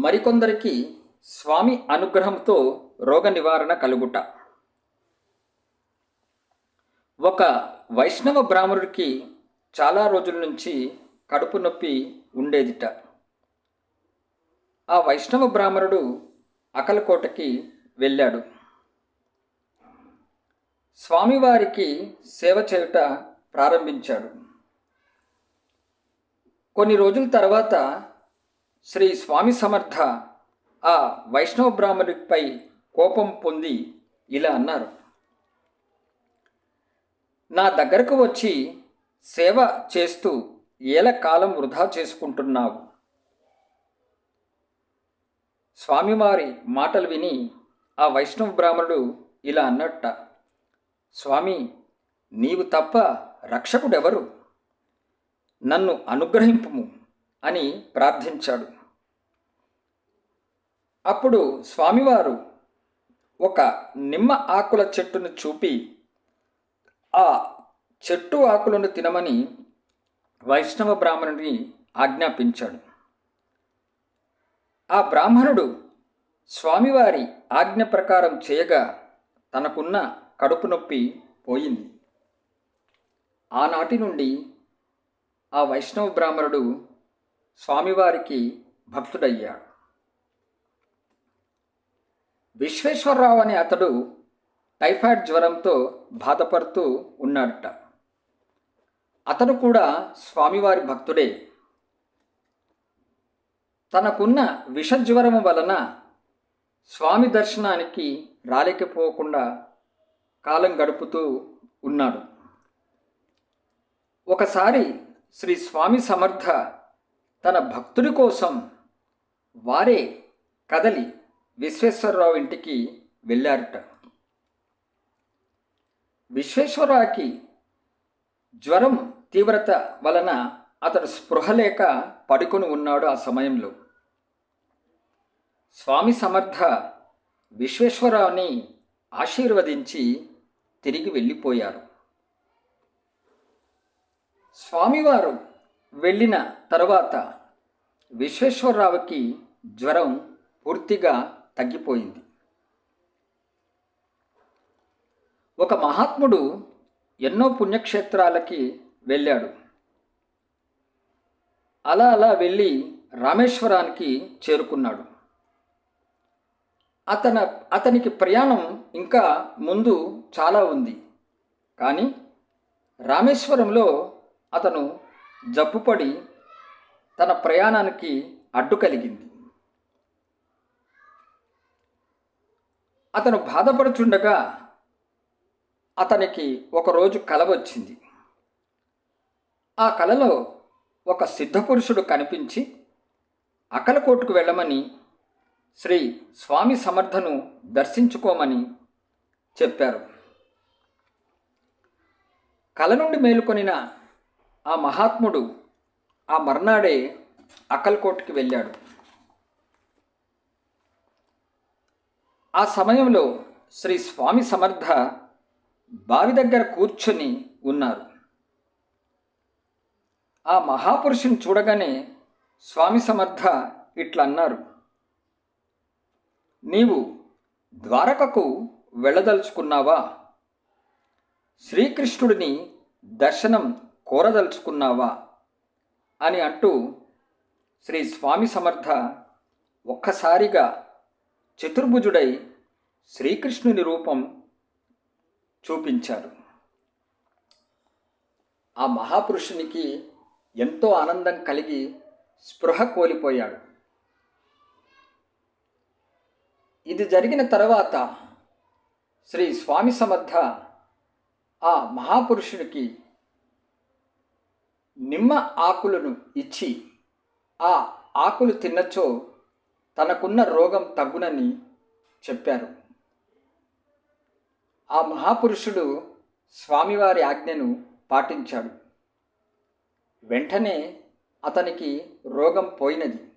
మరికొందరికి స్వామి అనుగ్రహంతో రోగ నివారణ కలుగుట. ఒక వైష్ణవ బ్రాహ్మణుడికి చాలా రోజుల నుంచి కడుపు నొప్పి ఉండేదిట. ఆ వైష్ణవ బ్రాహ్మణుడు అకలకోటకి వెళ్ళాడు. స్వామివారికి సేవ చేయుట ప్రారంభించాడు. కొన్ని రోజుల తర్వాత శ్రీ స్వామి సమర్థ ఆ వైష్ణవ బ్రాహ్మణుడిపై కోపం పొంది ఇలా అన్నారు. నా దగ్గరకు వచ్చి సేవ చేస్తూ ఏల కాలం వృధా చేసుకుంటున్నావు? స్వామివారి మాటలు విని ఆ వైష్ణవ బ్రాహ్మణుడు ఇలా అన్నట్ట. స్వామి నీవు తప్ప రక్షకుడెవరు? నన్ను అనుగ్రహింపుము. అని ప్రార్థించాడు. అప్పుడు స్వామివారు ఒక నిమ్మ ఆకుల చెట్టును చూపి ఆ చెట్టు ఆకులను తినమని వైష్ణవ బ్రాహ్మణుడిని ఆజ్ఞాపించాడు. ఆ బ్రాహ్మణుడు స్వామివారి ఆజ్ఞ ప్రకారం చేయగా తనకున్న కడుపు నొప్పి పోయింది. ఆనాటి నుండి ఆ వైష్ణవ బ్రాహ్మణుడు స్వామివారికి భక్తుడయ్యాడు విశ్వేశ్వరరావు అనే అతడు టైఫాయిడ్ జ్వరంతో బాధపడుతూ ఉన్నాడట. అతను కూడా స్వామివారి భక్తుడే. తనకున్న విషజ్వరం వలన స్వామి దర్శనానికి రాలేకపోకుండా కాలం గడుపుతూ ఉన్నాడు. ఒకసారి శ్రీ స్వామి సమర్థ తన భక్తుడి కోసం వారే కదలి విశ్వేశ్వరరావు ఇంటికి వెళ్ళారట. విశ్వేశ్వరరావుకి జ్వరం తీవ్రత వలన అతడు స్పృహ లేక పడుకొని ఉన్నాడు ఆ సమయంలో. స్వామి సమర్థ విశ్వేశ్వరరావుని ఆశీర్వదించి తిరిగి వెళ్ళిపోయారు. స్వామివారు వెళ్ళిన తరువాత విశ్వేశ్వరరావుకి జ్వరం పూర్తిగా తగ్గిపోయింది. ఒక మహాత్ముడు ఎన్నో పుణ్యక్షేత్రాలకి వెళ్ళాడు. అలా అలా వెళ్ళి రామేశ్వరానికి చేరుకున్నాడు. అతన అతనికి ప్రయాణం ఇంకా ముందు చాలా ఉంది. కానీ రామేశ్వరంలో అతను జబ్బుపడి తన ప్రయాణానికి అడ్డు కలిగింది. అతను బాధపడుచుండగా అతనికి ఒకరోజు కల వచ్చింది. ఆ కలలో ఒక సిద్ధపురుషుడు కనిపించి అకలకోటుకు వెళ్ళమని శ్రీ స్వామి సమర్థను దర్శించుకోమని చెప్పారు. కల నుండి మేలుకొనిన ఆ మహాత్ముడు ఆ మర్నాడే అకల్కోట్కి వెళ్ళాడు. ఆ సమయంలో శ్రీ స్వామి సమర్థ బావి దగ్గర కూర్చొని ఉన్నారు. ఆ మహాపురుషుని చూడగానే స్వామి సమర్థ ఇట్లా అన్నారు నీవు ద్వారకకు వెళ్ళదలుచుకున్నావా? శ్రీకృష్ణుడిని దర్శనం కోరదలుచుకున్నావా? అని అంటూ శ్రీ స్వామి సమర్థ ఒక్కసారిగా చతుర్భుజుడై శ్రీకృష్ణుని రూపం చూపించారు. ఆ మహాపురుషునికి ఎంతో ఆనందం కలిగి స్పృహ కోల్పోయాడు. ఇది జరిగిన తర్వాత శ్రీ స్వామి సమర్థ ఆ మహాపురుషునికి నిమ్మ ఆకులను ఇచ్చి ఆ ఆకులు తిన్నచో తనకున్న రోగం తగ్గునని చెప్పారు. ఆ మహాపురుషుడు స్వామివారి ఆజ్ఞను పాటించాడు. వెంటనే అతనికి రోగం పోయినది.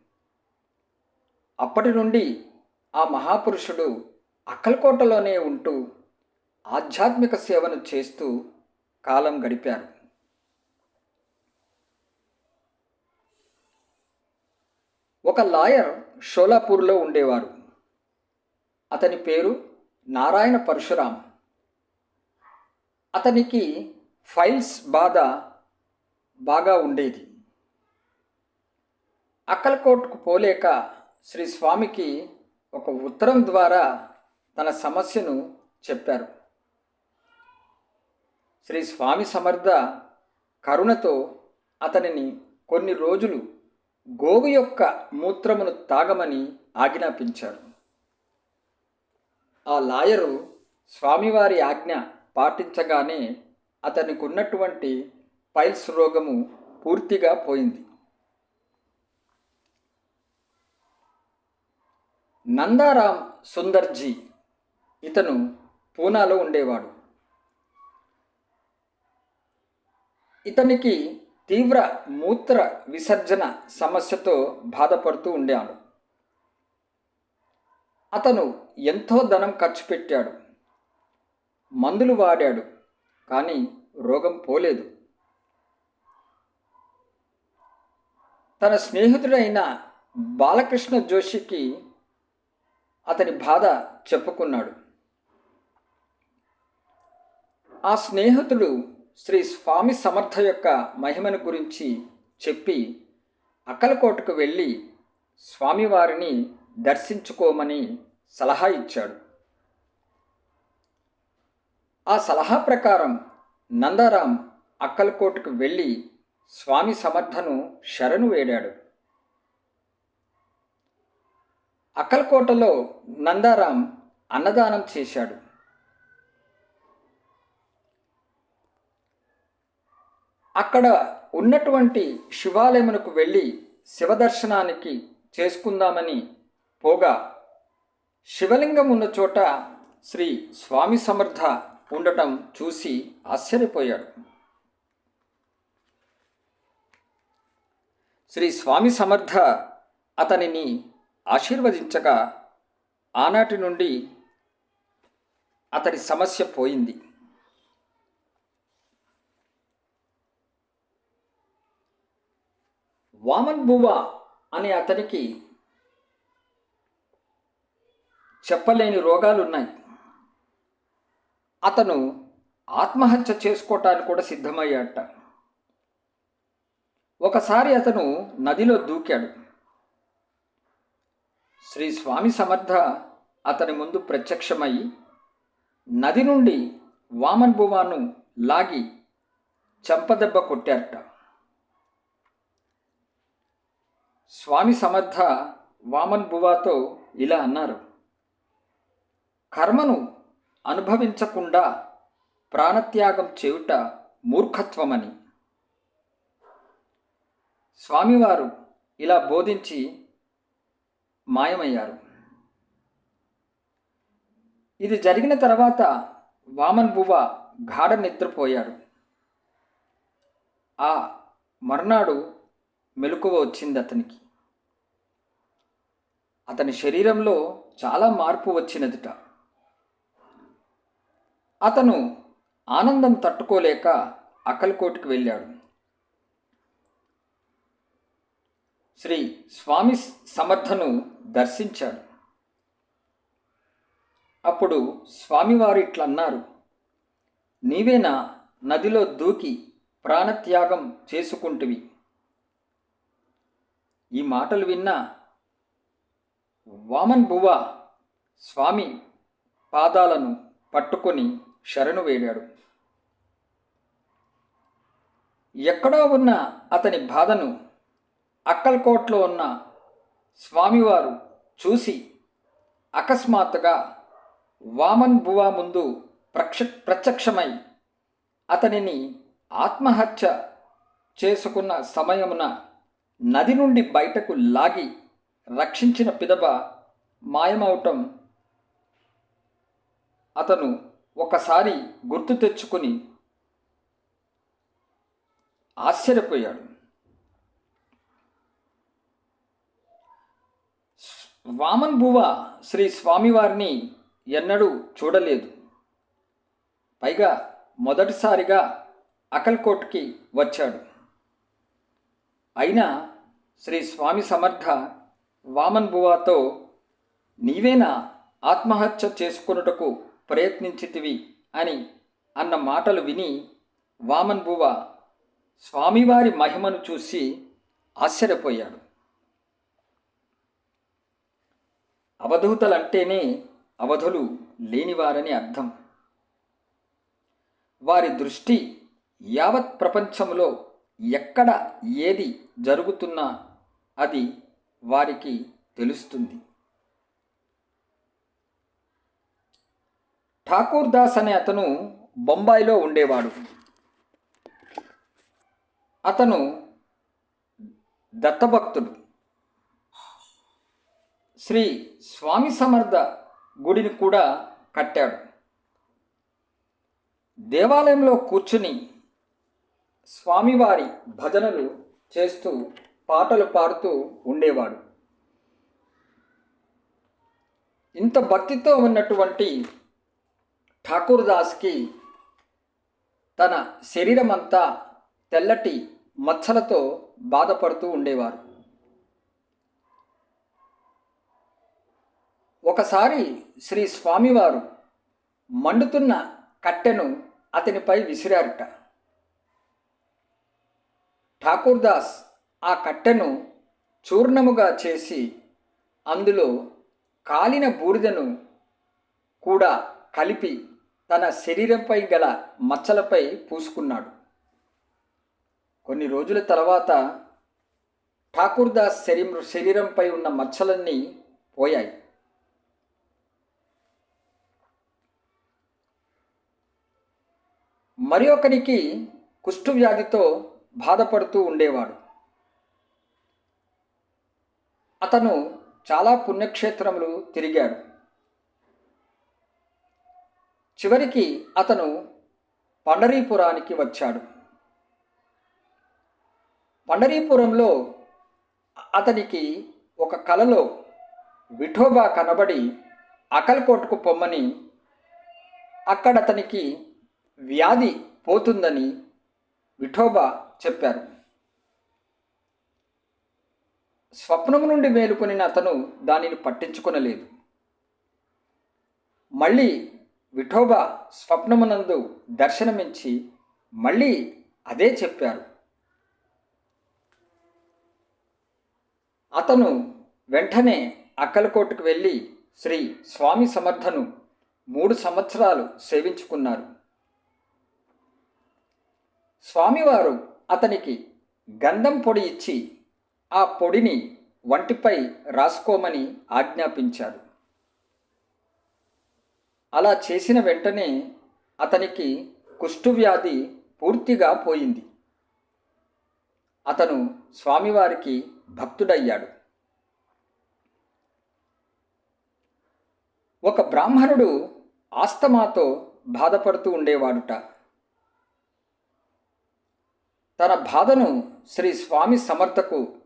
అప్పటి నుండి ఆ మహాపురుషుడు అక్కలకోటలోనే ఉంటూ ఆధ్యాత్మిక సేవను చేస్తూ కాలం గడిపారు. ఒక లాయర్ షోలాపూర్లో ఉండేవారు అతని పేరు నారాయణ పరశురాం. అతనికి ఫైల్స్ బాధ బాగా ఉండేది. అక్కలకోట్కు పోలేక శ్రీ స్వామికి ఒక ఉత్తరం ద్వారా తన సమస్యను చెప్పారు. శ్రీ స్వామి సమర్థ కరుణతో అతనిని కొన్ని రోజులు గోవు యొక్క మూత్రమును తాగమని ఆజ్ఞాపించారు. ఆ లాయరు స్వామివారి ఆజ్ఞ పాటించగానే అతనికి ఉన్నటువంటి పైల్స్ రోగము పూర్తిగా పోయింది. నందారాం సుందర్జీ ఇతను పూనాలో ఉండేవాడు. ఇతనికి తీవ్ర మూత్ర విసర్జన సమస్యతో బాధపడుతూ ఉండేవాడు. అతను ఎంతో ధనం ఖర్చు పెట్టాడు. మందులు వాడాడు కానీ రోగం పోలేదు. తన స్నేహితుడైన బాలకృష్ణ జోషికి అతని బాధ చెప్పుకున్నాడు. ఆ స్నేహితుడు శ్రీ స్వామి సమర్థ యొక్క మహిమను గురించి చెప్పి అక్కలకోటకు వెళ్ళి స్వామివారిని దర్శించుకోమని సలహా ఇచ్చాడు. ఆ సలహా ప్రకారం నందారాం అక్కలకోటకు వెళ్ళి స్వామి సమర్థను శరణు వేడాడు. అక్కలకోటలో నందారాం అన్నదానం చేశాడు. అక్కడ ఉన్నటువంటి శివాలయమునకు వెళ్ళి శివదర్శనానికి చేసుకుందామని పోగా శివలింగం ఉన్న చోట శ్రీ స్వామి సమర్థ ఉండటం చూసి ఆశ్చర్యపోయాడు. శ్రీ స్వామి సమర్థ అతనిని ఆశీర్వదించగా ఆనాటి నుండి అతని సమస్య పోయింది. వామన్ బువ్వ అనే అతనికి చెప్పలేని రోగాలున్నాయి. అతను ఆత్మహత్య చేసుకోవటానికి కూడా సిద్ధమయ్యాట. ఒకసారి అతను నదిలో దూకాడు. శ్రీ స్వామి సమర్థ అతని ముందు ప్రత్యక్షమై నది నుండి వామన్ బువాను లాగి చెంపదెబ్బ కొట్టారట. స్వామి సమర్థ వామన్ బువాతో ఇలా అన్నారు. కర్మను అనుభవించకుండా ప్రాణత్యాగం చేయుట మూర్ఖత్వమని. స్వామివారు ఇలా బోధించి మాయమయ్యారు. ఇది జరిగిన తర్వాత వామన్ బువ్వ గాఢ నిద్రపోయాడు. ఆ మర్నాడు మెలకువ వచ్చింది అతనికి అతని శరీరంలో చాలా మార్పు వచ్చినదిట. అతను ఆనందం తట్టుకోలేక అకల్కోట్కి వెళ్ళాడు. శ్రీ స్వామి సమర్థను దర్శించాడు. అప్పుడు స్వామివారు ఇట్లన్నారు నీవేనా నదిలో దూకి ప్రాణత్యాగం చేసుకుంటువి. ఈ మాటలు విన్నా వామన్ బువ్వ స్వామి పాదాలను పట్టుకొని శరణు వేడాడు ఎక్కడో ఉన్న అతని బాధను అక్కల్కోట్లో ఉన్న స్వామివారు చూసి అకస్మాత్తుగా వామన్ బువా ముందు ప్రక్ష ప్రత్యక్షమై అతనిని ఆత్మహత్య చేసుకున్న సమయమున నది నుండి బయటకు లాగి రక్షించిన పిదప మాయమవటం అతను ఒకసారి గుర్తు తెచ్చుకొని ఆశ్చర్యపోయాడు. వామన్ బువ శ్రీ స్వామివారిని ఎన్నడూ చూడలేదు. పైగా మొదటిసారిగా అకల్కోట్కి వచ్చాడు. అయినా శ్రీ స్వామి సమర్థ వామన్ బువాతో నీవేనా ఆత్మహత్య చేసుకొనుటకు ప్రయత్నించితివి? అని అన్న మాటలు విని వామన్ బువ స్వామివారి మహిమను చూసి ఆశ్చర్యపోయాడు. అవధూతలంటేనే అవధులు లేనివారని అర్థం. వారి దృష్టి యావత్ ప్రపంచంలో ఎక్కడ ఏది జరుగుతున్నా అది వారికి తెలుస్తుంది. ఠాకూర్ దాస్ అనే అతను బొంబాయిలో ఉండేవాడు. అతను దత్తభక్తుడు. శ్రీ స్వామి సమర్థ గుడిని కూడా కట్టాడు. దేవాలయంలో కూర్చుని స్వామివారి భజనలు చేస్తూ పాటలు పాడుతూ ఉండేవాడు. ఇంత భక్తితో ఉన్నటువంటి ఠాకూర్ దాస్కి తన శరీరం అంతా తెల్లటి మచ్చలతో బాధపడుతూ ఉండేవారు. ఒకసారి శ్రీ స్వామివారు మండుతున్న కట్టెను అతనిపై విసిరారట. ఠాకూర్ దాస్ ఆ కట్టెను చూర్ణముగా చేసి అందులో కాలిన బూడిదను కూడా కలిపి తన శరీరంపై గల మచ్చలపై పూసుకున్నాడు. కొన్ని రోజుల తర్వాత ఠాకూర్ దాస్ శరీరం శరీరంపై ఉన్న మచ్చలన్నీ పోయాయి. మరి ఒకరికి కుష్టు వ్యాధితో బాధపడుతూ ఉండేవాడు. అతను చాలా పుణ్యక్షేత్రములు తిరిగాడు. చివరికి అతను పండరీపురానికి వచ్చాడు. పండరీపురంలో అతనికి ఒక కలలో విఠోబా కనబడి అకల్కోట్కు పొమ్మని అక్కడ అతనికి వ్యాధి పోతుందని విఠోబా చెప్పారు. స్వప్నము నుండి మేలుకొనిన అతను దానిని పట్టించుకొనలేదు. మళ్ళీ విఠోబా స్వప్నమునందు దర్శనమించి మళ్ళీ అదే చెప్పారు. అతను వెంటనే అక్కలకోటకు వెళ్ళి శ్రీ స్వామి సమర్థను మూడు సంవత్సరాలు సేవించుకున్నారు. స్వామివారు అతనికి గంధం పొడి ఇచ్చి ఆ పొడిని వంటిపై రాసుకోమని ఆజ్ఞాపించారు అలా చేసిన వెంటనే అతనికి కుష్ఠువ్యాధి పూర్తిగా పోయింది. అతను స్వామివారికి భక్తుడయ్యాడు. ఒక బ్రాహ్మణుడు ఆస్తమాతో బాధపడుతూ ఉండేవాడుట. తన బాధను శ్రీ స్వామి సమర్థకు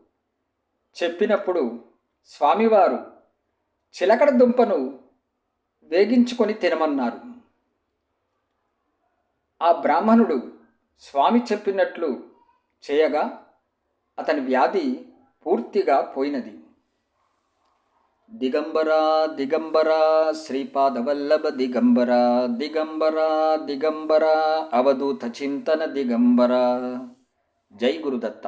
చెప్పినప్పుడు స్వామివారు చిలకడ దుంపను వేగించుకొని తినమన్నారు. ఆ బ్రాహ్మణుడు స్వామి చెప్పినట్లు చేయగా అతని వ్యాధి పూర్తిగా పోయినది. దిగంబరా దిగంబరా శ్రీపాదవల్లభ దిగంబరా దిగంబరా దిగంబరా అవధూత చింతన దిగంబరా. జై గురుదత్త.